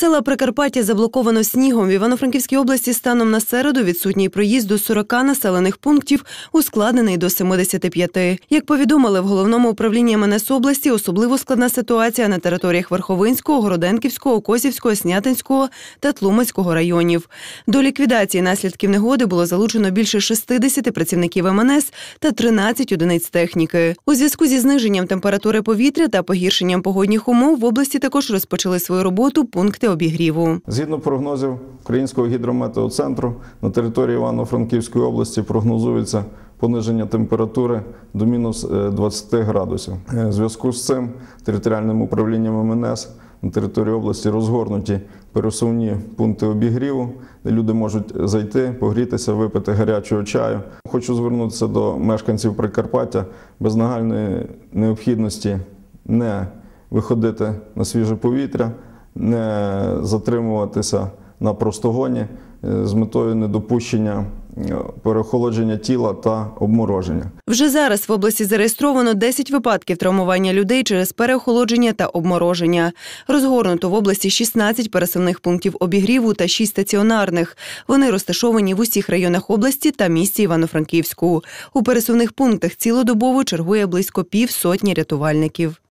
Села Прикарпаття заблоковано снігом. В Івано-Франківській області станом на середу відсутній проїзд до 40 населених пунктів, ускладнений до 75. Як повідомили в головному управлінні МНС області, особливо складна ситуація на територіях Верховинського, Городенківського, Косівського, Снятинського та Тлумацького районів. До ліквідації наслідків негоди було залучено більше 60 працівників МНС та 13 одиниць техніки. У зв'язку зі зниженням температури повітря та погіршенням погодних умов в області також розпочали свою роботу пункти обігріву. Згідно прогнозів Українського гідрометеоцентру, на території Івано-Франківської області прогнозується пониження температури до мінус е, 20 градусів. Е, В зв'язку з цим територіальним управлінням МНС на території області розгорнуті пересувні пункти обігріву, де люди можуть зайти, погрітися, випити гарячого чаю. Хочу звернутися до мешканців Прикарпаття без нагальної необхідності не виходити на свіже повітря, не затримуватися на простогоні е, з метою недопущення е, переохолодження тіла та обмороження. Вже зараз в області зареєстровано 10 випадків травмування людей через переохолодження та обмороження. Розгорнуто в області 16 пересувних пунктів обігріву та 6 стаціонарних. Вони розташовані в усіх районах області та місті Івано-Франківську. У пересувних пунктах цілодобово чергує близько півсотні рятувальників.